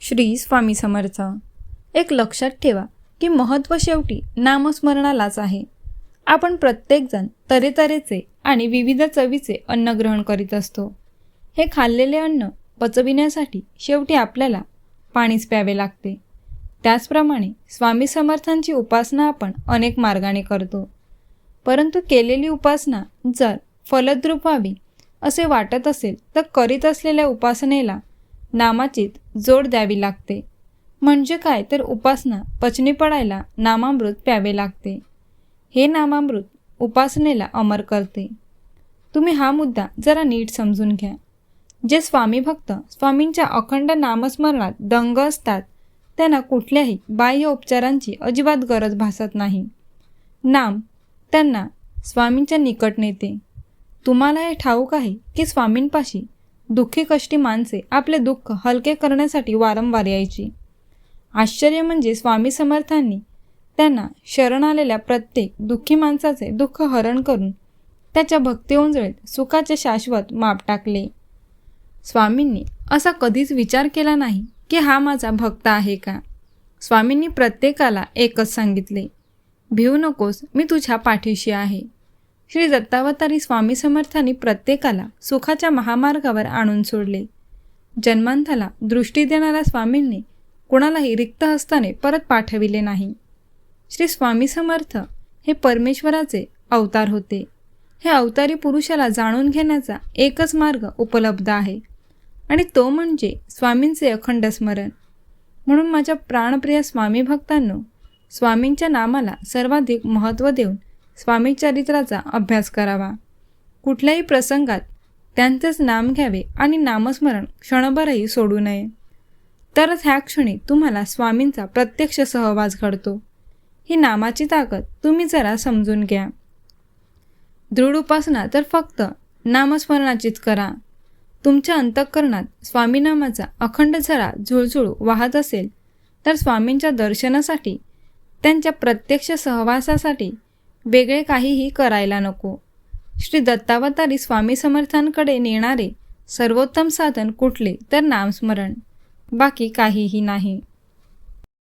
श्री स्वामी समर्थ. एक लक्षात ठेवा की महत्त्व शेवटी नामस्मरणालाच आहे. आपण प्रत्येकजण तरेतरेचे आणि विविध चवीचे अन्न ग्रहण करीत असतो. हे खाल्लेले अन्न पचविण्यासाठी शेवटी आपल्याला पाणीच प्यावे लागते. त्याचप्रमाणे स्वामी समर्थांची उपासना आपण अनेक मार्गाने करतो. परंतु केलेली उपासना जर फलद्रूप व्हावी असे वाटत असेल तर करीत असलेल्या उपासनेला नामाचीच जोड द्यावी लागते. म्हणजे काय? तर उपासना पचनी पडायला नामामृत प्यावे लागते. हे नामामृत उपासनेला अमर करते. तुम्ही हा मुद्दा जरा नीट समजून घ्या. जे स्वामी भक्त स्वामींच्या अखंड नामस्मरणात दंग असतात त्यांना कुठल्याही बाह्य उपचारांची अजिबात गरज भासत नाही. नाम त्यांना स्वामींच्या निकट नेते. तुम्हाला हे ठाऊक आहे की स्वामींपाशी दुःखी कष्टी माणसे आपले दुःख हलके करण्यासाठी वारंवार यायची. आश्चर्य म्हणजे स्वामी समर्थांनी त्यांना शरण आलेल्या प्रत्येक दुःखी माणसाचे दुःख हरण करून त्याच्या भक्ती उंजळीत सुखाचे शाश्वत माप टाकले. स्वामींनी असा कधीच विचार केला नाही की हा माझा भक्त आहे का? स्वामींनी प्रत्येकाला एकच सांगितले भिवू नकोस मी तुझ्या पाठीशी आहे. श्री दत्तावतारी स्वामी समर्थांनी प्रत्येकाला सुखाच्या महामार्गावर आणून सोडले. जन्मांताला दृष्टी देणाऱ्या स्वामींनी कुणालाही रिक्त हस्ताने परत पाठविले नाही. श्री स्वामी समर्थ हे परमेश्वराचे अवतार होते. हे अवतारी पुरुषाला जाणून घेण्याचा एकच मार्ग उपलब्ध आहे. आणि तो म्हणजे स्वामींचे अखंड स्मरण. म्हणून माझ्या प्राणप्रिय स्वामी भक्तांनो स्वामींच्या नामाला सर्वाधिक महत्त्व देऊन स्वामी चरित्राचा अभ्यास करावा. कुठल्याही प्रसंगात त्यांचेच नाम घ्यावे आणि नामस्मरण क्षणभरही सोडू नये. तरच ह्या क्षणी तुम्हाला स्वामींचा प्रत्यक्ष सहवास घडतो. ही नामाची ताकद तुम्ही जरा समजून घ्या. दृढ उपासना तर फक्त नामस्मरणाचीच करा. तुमच्या अंतःकरणात स्वामीनामाचा अखंड झरा झुळझुळ वाहत असेल तर स्वामींच्या दर्शनासाठी त्यांच्या प्रत्यक्ष सहवासासाठी वेगळे काहीही करायला नको. श्री दत्तावतारी स्वामी समर्थांकडे नेणारे सर्वोत्तम साधन कुठले? तर नामस्मरण. बाकी काहीही नाही.